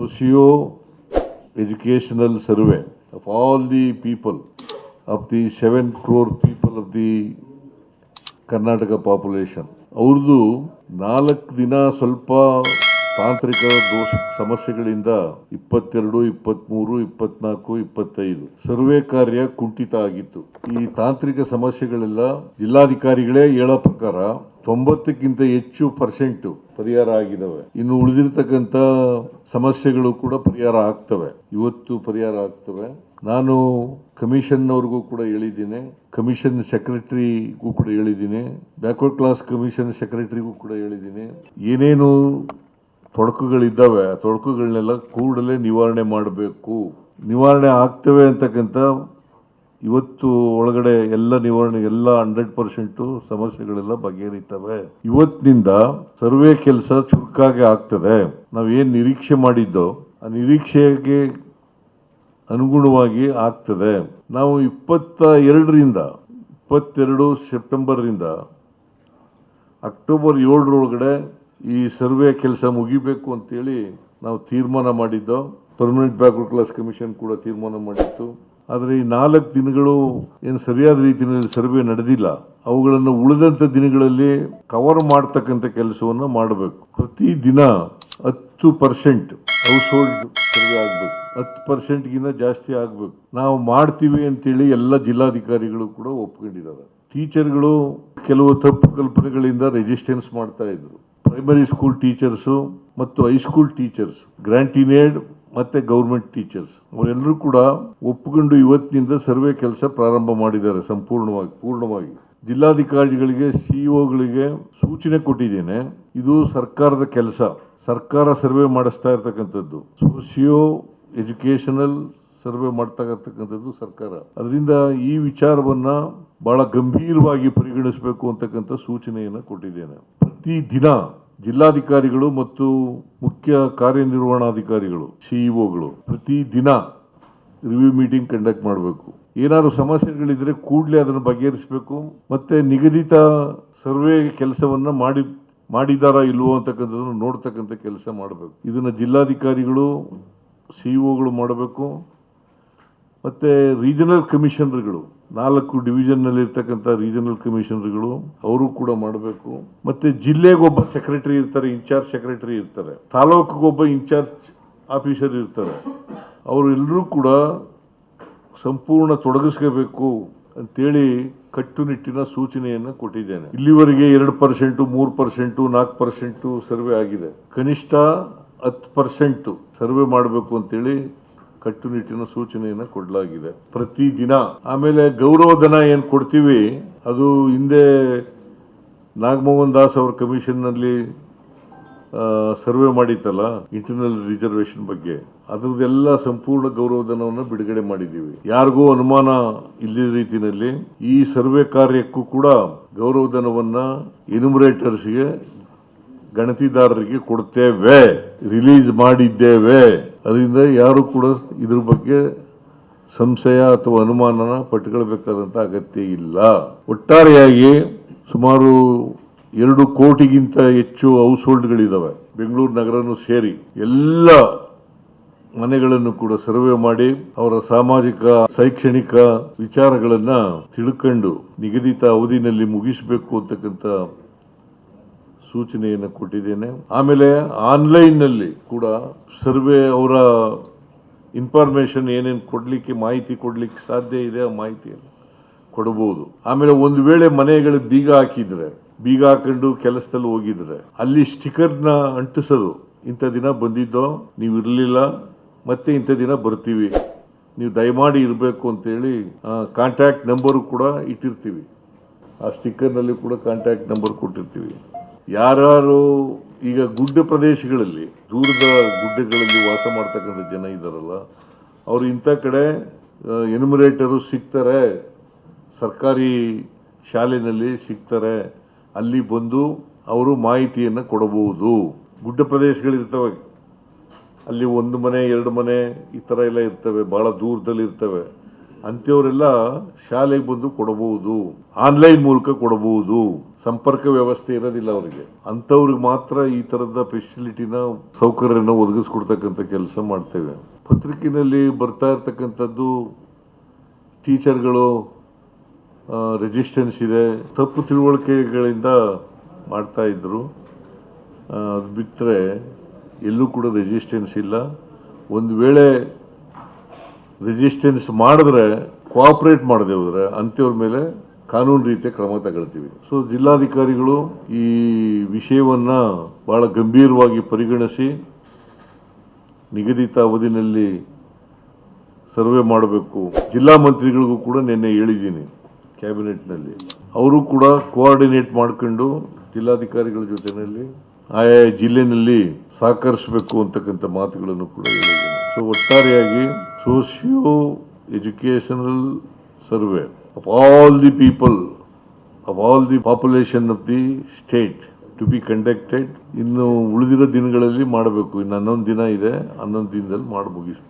socio educational survey of all the people of the 7 crore people of the Karnataka population. ಅವ್ರದ್ದು ನಾಲ್ಕು ದಿನ ಸ್ವಲ್ಪ ತಾಂತ್ರಿಕ ದೋಷ ಸಮಸ್ಯೆಗಳಿಂದ ಇಪ್ಪತ್ತೆರಡು ಇಪ್ಪತ್ತ್ಮೂರು ಇಪ್ಪತ್ನಾಲ್ಕು, ಇಪ್ಪತ್ತೈದು ಸರ್ವೆ ಕಾರ್ಯ ಕುಂಠಿತ ಆಗಿತ್ತು. ಈ ತಾಂತ್ರಿಕ ಸಮಸ್ಯೆಗಳೆಲ್ಲ ಜಿಲ್ಲಾಧಿಕಾರಿಗಳೇ ಹೇಳೋ ಪ್ರಕಾರ ತೊಂಬತ್ತಕ್ಕಿಂತ ಹೆಚ್ಚು ಪರ್ಸೆಂಟ್ ಪರಿಹಾರ ಆಗಿದ್ದಾವೆ ಇನ್ನು ಉಳಿದಿರ್ತಕ್ಕಂಥ ಸಮಸ್ಯೆಗಳು ಕೂಡ ಪರಿಹಾರ ಆಗ್ತವೆ. ಇವತ್ತು ಪರಿಹಾರ ಆಗ್ತವೆ. ನಾನು ಕಮಿಷನ್ನವ್ರಿಗೂ ಕೂಡ ಹೇಳಿದ್ದೀನಿ. ಕಮಿಷನ್ ಸೆಕ್ರೆಟರಿಗೂ ಕೂಡ ಹೇಳಿದ್ದೀನಿ. ಬ್ಯಾಕ್ವರ್ಡ್ ಕ್ಲಾಸ್ ಕಮಿಷನ್ ಸೆಕ್ರೆಟರಿಗೂ ಕೂಡ ಹೇಳಿದ್ದೀನಿ. ಏನೇನು ತೊಡಕುಗಳಿದ್ದಾವೆ, ಆ ತೊಡಕುಗಳನ್ನೆಲ್ಲ ಕೂಡಲೇ ನಿವಾರಣೆ ಮಾಡಬೇಕು. ನಿವಾರಣೆ ಆಗ್ತವೆ ಅಂತಕ್ಕಂಥ ಇವತ್ತು ಒಳಗಡೆ ಎಲ್ಲ ನಿವಾರಣೆ, ಎಲ್ಲ ಹಂಡ್ರೆಡ್ ಪರ್ಸೆಂಟು ಸಮಸ್ಯೆಗಳೆಲ್ಲ ಬಗೆಹರಿತವೆ. ಇವತ್ತಿನಿಂದ ಸರ್ವೆ ಕೆಲಸ ಚುರುಕಾಗಿ ಆಗ್ತದೆ. ನಾವೇನು ನಿರೀಕ್ಷೆ ಮಾಡಿದ್ದೋ, ಆ ನಿರೀಕ್ಷೆಗೆ ಅನುಗುಣವಾಗಿ ಆಗ್ತದೆ. ನಾವು ಇಪ್ಪತ್ತ ಎರಡರಿಂದ ಇಪ್ಪತ್ತೆರಡು ಸೆಪ್ಟೆಂಬರ್ರಿಂದ, ಅಕ್ಟೋಬರ್ ಏಳರೊಳಗಡೆ ಈ ಸರ್ವೆ ಕೆಲಸ ಮುಗಿಬೇಕು ಅಂತೇಳಿ ನಾವು ತೀರ್ಮಾನ ಮಾಡಿದ್ದೋ ಪರ್ಮನೆಂಟ್ ಬ್ಯಾಕ್ವರ್ಡ್ ಕ್ಲಾಸ್ ಕಮಿಷನ್ ಕೂಡ ತೀರ್ಮಾನ ಮಾಡಿತ್ತು. ಆದರೆ ಈ ನಾಲ್ಕು ದಿನಗಳು ಏನು ಸರಿಯಾದ ರೀತಿಯಲ್ಲಿ ಸರ್ವೆ ನಡೆದಿಲ್ಲ. ಅವುಗಳನ್ನು ಉಳಿದಂಥ ದಿನಗಳಲ್ಲಿ ಕವರ್ ಮಾಡ್ತಕ್ಕಂಥ ಕೆಲಸವನ್ನು ಮಾಡಬೇಕು. ಪ್ರತಿ ದಿನ ಹತ್ತು ಪರ್ಸೆಂಟ್ ಹೌಸ್ ಹೋಲ್ಡ್ ಸರ್ವೆ ಆಗಬೇಕು. ಹತ್ತು ಪರ್ಸೆಂಟ್ಗಿಂತ ಜಾಸ್ತಿ ಆಗಬೇಕು. ನಾವು ಮಾಡ್ತೀವಿ ಅಂತೇಳಿ ಎಲ್ಲ ಜಿಲ್ಲಾಧಿಕಾರಿಗಳು ಕೂಡ ಒಪ್ಕೊಂಡಿದ್ದಾರೆ. ಟೀಚರ್ಗಳು ಕೆಲವು ತಪ್ಪು ಕಲ್ಪನೆಗಳಿಂದ ರೆಜಿಸ್ಟೆನ್ಸ್ ಮಾಡ್ತಾ ಇದ್ರು. ಪ್ರೈಮರಿ ಸ್ಕೂಲ್ ಟೀಚರ್ಸು ಮತ್ತು high school teachers grant in aid ಮತ್ತೆ ಗೌರ್ಮೆಂಟ್ ಟೀಚರ್ಸ್ ಅವರೆಲ್ಲರೂ ಕೂಡ ಒಪ್ಪಿಕೊಂಡು ಇವತ್ತಿನಿಂದ ಸರ್ವೆ ಕೆಲಸ ಪ್ರಾರಂಭ ಮಾಡಿದ್ದಾರೆ ಸಂಪೂರ್ಣವಾಗಿ, ಪೂರ್ಣವಾಗಿ. ಜಿಲ್ಲಾಧಿಕಾರಿಗಳಿಗೆ ಸಿಇಒಗಳಿಗೆ ಸೂಚನೆ ಕೊಟ್ಟಿದ್ದೇನೆ. ಇದು ಸರ್ಕಾರದ ಕೆಲಸ. ಸರ್ಕಾರ ಸರ್ವೆ ಮಾಡಿಸ್ತಾ ಇರ್ತಕ್ಕಂಥದ್ದು. ಸೋಷಿಯೋ ಎಜುಕೇಷನಲ್ ಸರ್ವೆ ಮಾಡ್ತಾ ಸರ್ಕಾರ. ಅದರಿಂದ ಈ ವಿಚಾರವನ್ನ ಬಹಳ ಗಂಭೀರವಾಗಿ ಪರಿಗಣಿಸಬೇಕು ಅಂತಕ್ಕಂಥ ಸೂಚನೆಯನ್ನು ಕೊಟ್ಟಿದ್ದೇನೆ. ಪ್ರತಿ ದಿನ ಜಿಲ್ಲಾಧಿಕಾರಿಗಳು ಮತ್ತು ಮುಖ್ಯ ಕಾರ್ಯನಿರ್ವಹಣಾಧಿಕಾರಿಗಳು ಸಿಇಒಗಳು ಪ್ರತಿ ದಿನ ರಿವ್ಯೂ ಮೀಟಿಂಗ್ ಕಂಡಕ್ಟ್ ಮಾಡಬೇಕು. ಏನಾದ್ರು ಸಮಸ್ಯೆಗಳಿದ್ರೆ ಕೂಡಲೇ ಅದನ್ನು ಬಗೆಹರಿಸಬೇಕು. ಮತ್ತೆ ನಿಗದಿತ ಸರ್ವೆ ಕೆಲಸವನ್ನ ಮಾಡಿ, ಮಾಡಿದಾರಾ ಇಲ್ವೋ ಅಂತಕ್ಕಂಥದ್ದನ್ನು ನೋಡ್ತಕ್ಕಂಥ ಕೆಲಸ ಮಾಡಬೇಕು. ಇದನ್ನು ಜಿಲ್ಲಾಧಿಕಾರಿಗಳು ಸಿಇಒಗಳು ಮಾಡಬೇಕು. ಮತ್ತೆ ರೀಜನಲ್ ಕಮಿಷನರ್ಗಳು ನಾಲ್ಕು ಡಿವಿಷನ್ನಲ್ಲಿ ಇರ್ತಕ್ಕಂಥ ರೀಜನಲ್ ಕಮಿಷನರ್ಗಳು, ಅವರು ಕೂಡ ಮಾಡಬೇಕು. ಮತ್ತೆ ಜಿಲ್ಲೆಗೊಬ್ಬ ಸೆಕ್ರೆಟರಿ ಇರ್ತಾರೆ, ಇನ್ಚಾರ್ಜ್ ಸೆಕ್ರೆಟರಿ ಇರ್ತಾರೆ. ತಾಲೂಕಿಗೊಬ್ಬ ಇನ್ಚಾರ್ಜ್ ಆಫೀಸರ್ ಇರ್ತಾರೆ. ಅವರೆಲ್ಲರೂ ಕೂಡ ಸಂಪೂರ್ಣ ತೊಡಗಿಸ್ಕೋಬೇಕು ಅಂತೇಳಿ ಕಟ್ಟುನಿಟ್ಟಿನ ಸೂಚನೆಯನ್ನು ಕೊಟ್ಟಿದ್ದೇನೆ. ಇಲ್ಲಿವರೆಗೆ ಎರಡು ಪರ್ಸೆಂಟು, ಮೂರು ಪರ್ಸೆಂಟು, ನಾಲ್ಕು ಪರ್ಸೆಂಟು ಸರ್ವೆ ಆಗಿದೆ. ಕನಿಷ್ಠ ಹತ್ತು ಪರ್ಸೆಂಟು ಸರ್ವೆ ಮಾಡಬೇಕು ಅಂತೇಳಿ ಕಟ್ಟುನಿಟ್ಟಿನ ಸೂಚನೆಯನ್ನು ಕೊಡಲಾಗಿದೆ. ಪ್ರತಿ ದಿನ ಆಮೇಲೆ ಗೌರವಧನ ಏನು ಕೊಡ್ತೀವಿ, ಅದು ಹಿಂದೆ ನಾಗಮೋಹನ್ ದಾಸ್ ಅವ್ರ ಕಮಿಷನ್ನಲ್ಲಿ ಸರ್ವೆ ಮಾಡಿತ್ತಲ್ಲ ಇಂಟರ್ನಲ್ ರಿಸರ್ವೇಶನ್ ಬಗ್ಗೆ. ಅದರದ್ದೆಲ್ಲ ಸಂಪೂರ್ಣ ಗೌರವಧನವನ್ನು ಬಿಡುಗಡೆ ಮಾಡಿದ್ದೀವಿ. ಯಾರಿಗೂ ಅನುಮಾನ ಇಲ್ಲದ ರೀತಿಯಲ್ಲಿ ಈ ಸರ್ವೆ ಕಾರ್ಯಕ್ಕೂ ಕೂಡ ಗೌರವಧನವನ್ನು ಎನ್ಯುಮರೇಟರ್ಸ್ಗೆ ಗಣತಿದಾರರಿಗೆ ಕೊಡ್ತೇವೆ. ರಿಲೀಸ್ ಮಾಡಿದ್ದೇವೆ. ಅದರಿಂದ ಯಾರು ಕೂಡ ಇದ್ರ ಬಗ್ಗೆ ಸಂಶಯ ಅಥವಾ ಅನುಮಾನನ ಪಟ್ಟುಕೊಳ್ಬೇಕಾದಂಥ ಅಗತ್ಯ ಇಲ್ಲ. ಒಟ್ಟಾರೆಯಾಗಿ ಸುಮಾರು ಎರಡು ಕೋಟಿಗಿಂತ ಹೆಚ್ಚು ಹೌಸ್ ಹೋಲ್ಡ್ಗಳಿದ್ದಾವೆ ಬೆಂಗಳೂರು ನಗರನು ಸೇರಿ ಎಲ್ಲ ಮನೆಗಳನ್ನು ಕೂಡ ಸರ್ವೆ ಮಾಡಿ ಅವರ ಸಾಮಾಜಿಕ, ಶೈಕ್ಷಣಿಕ ವಿಚಾರಗಳನ್ನು ತಿಳ್ಕೊಂಡು ನಿಗದಿತ ಅವಧಿನಲ್ಲಿ ಮುಗಿಸಬೇಕು ಅಂತಕ್ಕಂಥ ಸೂಚನೆಯನ್ನು ಕೊಟ್ಟಿದ್ದೇನೆ. ಆಮೇಲೆ ಆನ್ಲೈನ್ನಲ್ಲಿ ಕೂಡ ಸರ್ವೆ ಅವರ ಇನ್ಫಾರ್ಮೇಷನ್ ಏನೇನು ಕೊಡಲಿಕ್ಕೆ ಮಾಹಿತಿ ಕೊಡಲಿಕ್ಕೆ ಸಾಧ್ಯ ಇದೆ ಆ ಮಾಹಿತಿಯನ್ನು ಕೊಡಬಹುದು ಆಮೇಲೆ ಒಂದು ವೇಳೆ ಮನೆಗಳು ಬೀಗ ಹಾಕಿದ್ರೆ, ಬೀಗ ಹಾಕೊಂಡು ಕೆಲಸದಲ್ಲಿ ಹೋಗಿದ್ರೆ, ಅಲ್ಲಿ ಸ್ಟಿಕರ್ನ ಅಂಟಿಸೋದು, ಇಂಥ ದಿನ ಬಂದಿದ್ದೋ, ನೀವು ಇರಲಿಲ್ಲ, ಮತ್ತೆ ಇಂಥ ದಿನ ಬರ್ತೀವಿ, ನೀವು ದಯಮಾಡಿ ಇರಬೇಕು ಅಂತೇಳಿ ಕಾಂಟ್ಯಾಕ್ಟ್ ನಂಬರು ಕೂಡ ಇಟ್ಟಿರ್ತೀವಿ. ಆ ಸ್ಟಿಕ್ಕರ್ನಲ್ಲಿ ಕೂಡ ಕಾಂಟ್ಯಾಕ್ಟ್ ನಂಬರ್ ಕೊಟ್ಟಿರ್ತೀವಿ. ಯಾರ್ಯಾರು ಈಗ ಗುಡ್ಡ ಪ್ರದೇಶಗಳಲ್ಲಿ, ದೂರದ ಗುಡ್ಡಗಳಲ್ಲಿ ವಾಸ ಮಾಡ್ತಕ್ಕಂಥ ಜನ ಇದ್ದಾರಲ್ಲ ಅವರು ಇಂಥ ಕಡೆ ಎನ್ಯುಮರೇಟರು ಸಿಗ್ತಾರೆ, ಸರ್ಕಾರಿ ಶಾಲೆಯಲ್ಲಿ ಸಿಗ್ತಾರೆ, ಅಲ್ಲಿ ಬಂದು ಅವರು ಮಾಹಿತಿಯನ್ನು ಕೊಡಬಹುದು. ಗುಡ್ಡ ಪ್ರದೇಶಗಳಿರ್ತವೆ. ಅಲ್ಲಿ ಒಂದು ಮನೆ, ಎರಡು ಮನೆ ಈ ಥರ ಎಲ್ಲ ಇರ್ತವೆ ಭಾಳ ದೂರದಲ್ಲಿ ಇರ್ತವೆ. ಅಂಥವರೆಲ್ಲ ಶಾಲೆಗೆ ಬಂದು ಕೊಡಬಹುದು. ಆನ್ಲೈನ್ ಮೂಲಕ ಕೊಡಬಹುದು. ಸಂಪರ್ಕ ವ್ಯವಸ್ಥೆ ಇರೋದಿಲ್ಲ ಅವರಿಗೆ. ಅಂಥವ್ರಿಗೆ ಮಾತ್ರ ಈ ಥರದ ಫೆಸಿಲಿಟಿನ ಸೌಕರ್ಯನ ಒದಗಿಸ್ಕೊಡ್ತಕ್ಕಂಥ ಕೆಲಸ ಮಾಡ್ತೇವೆ. ಪತ್ರಿಕೆಯಲ್ಲಿ ಬರ್ತಾ ಇರ್ತಕ್ಕಂಥದ್ದು ಟೀಚರ್ಗಳು ರೆಜಿಸ್ಟೆನ್ಸ್ ಇದೆ. ತಪ್ಪು ತಿಳುವಳಿಕೆಗಳಿಂದ ಮಾಡ್ತಾ ಇದ್ರು. ಆ, ಅದು ಬಿಟ್ಟರೆ ಎಲ್ಲೂ ಕೂಡ ರೆಜಿಸ್ಟೆನ್ಸ್ ಇಲ್ಲ. ಒಂದು ವೇಳೆ ರೆಜಿಸ್ಟೆನ್ಸ್ ಮಾಡಿದ್ರೆ ಕೋಆಪ್ರೇಟ್ ಮಾಡಿದೆ ಹೋದ್ರೆ ಅಂಥವ್ರ ಮೇಲೆ ಕಾನೂನು ರೀತಿಯ ಕ್ರಮ ತಗೊಳ್ತೀವಿ. ಸೊ ಜಿಲ್ಲಾಧಿಕಾರಿಗಳು ಈ ವಿಷಯವನ್ನು ಬಹಳ ಗಂಭೀರವಾಗಿ ಪರಿಗಣಿಸಿ ನಿಗದಿತ ಅವಧಿನಲ್ಲಿ ಸರ್ವೆ ಮಾಡಬೇಕು. ಜಿಲ್ಲಾ ಮಂತ್ರಿಗಳಿಗೂ ಕೂಡ ನಿನ್ನೆ ಹೇಳಿದ್ದೀನಿ ಕ್ಯಾಬಿನೆಟ್ನಲ್ಲಿ. ಅವರು ಕೂಡ ಕೋಆರ್ಡಿನೇಟ್ ಮಾಡ್ಕೊಂಡು ಜಿಲ್ಲಾಧಿಕಾರಿಗಳ ಜೊತೆಯಲ್ಲಿ ಆಯಾ ಜಿಲ್ಲೆಯಲ್ಲಿ ಸಹಕರಿಸಬೇಕು ಅಂತಕ್ಕಂಥ ಮಾತುಗಳನ್ನು ಕೂಡ ಹೇಳಿದ್ದೀನಿ. ಸೊ ಒಟ್ಟಾರೆಯಾಗಿ socio educational survey of all the people of all the population of the state to be conducted ಇನ್ನು ಉಳಿದಿರೋ ದಿನಗಳಲ್ಲಿ ಮಾಡಬೇಕು. ಇನ್ನು ಹನ್ನೊಂದು ದಿನ ಇದೆ, ಹನ್ನೊಂದು ದಿನದಲ್ಲಿ ಮಾಡಿ ಮುಗಿಸ್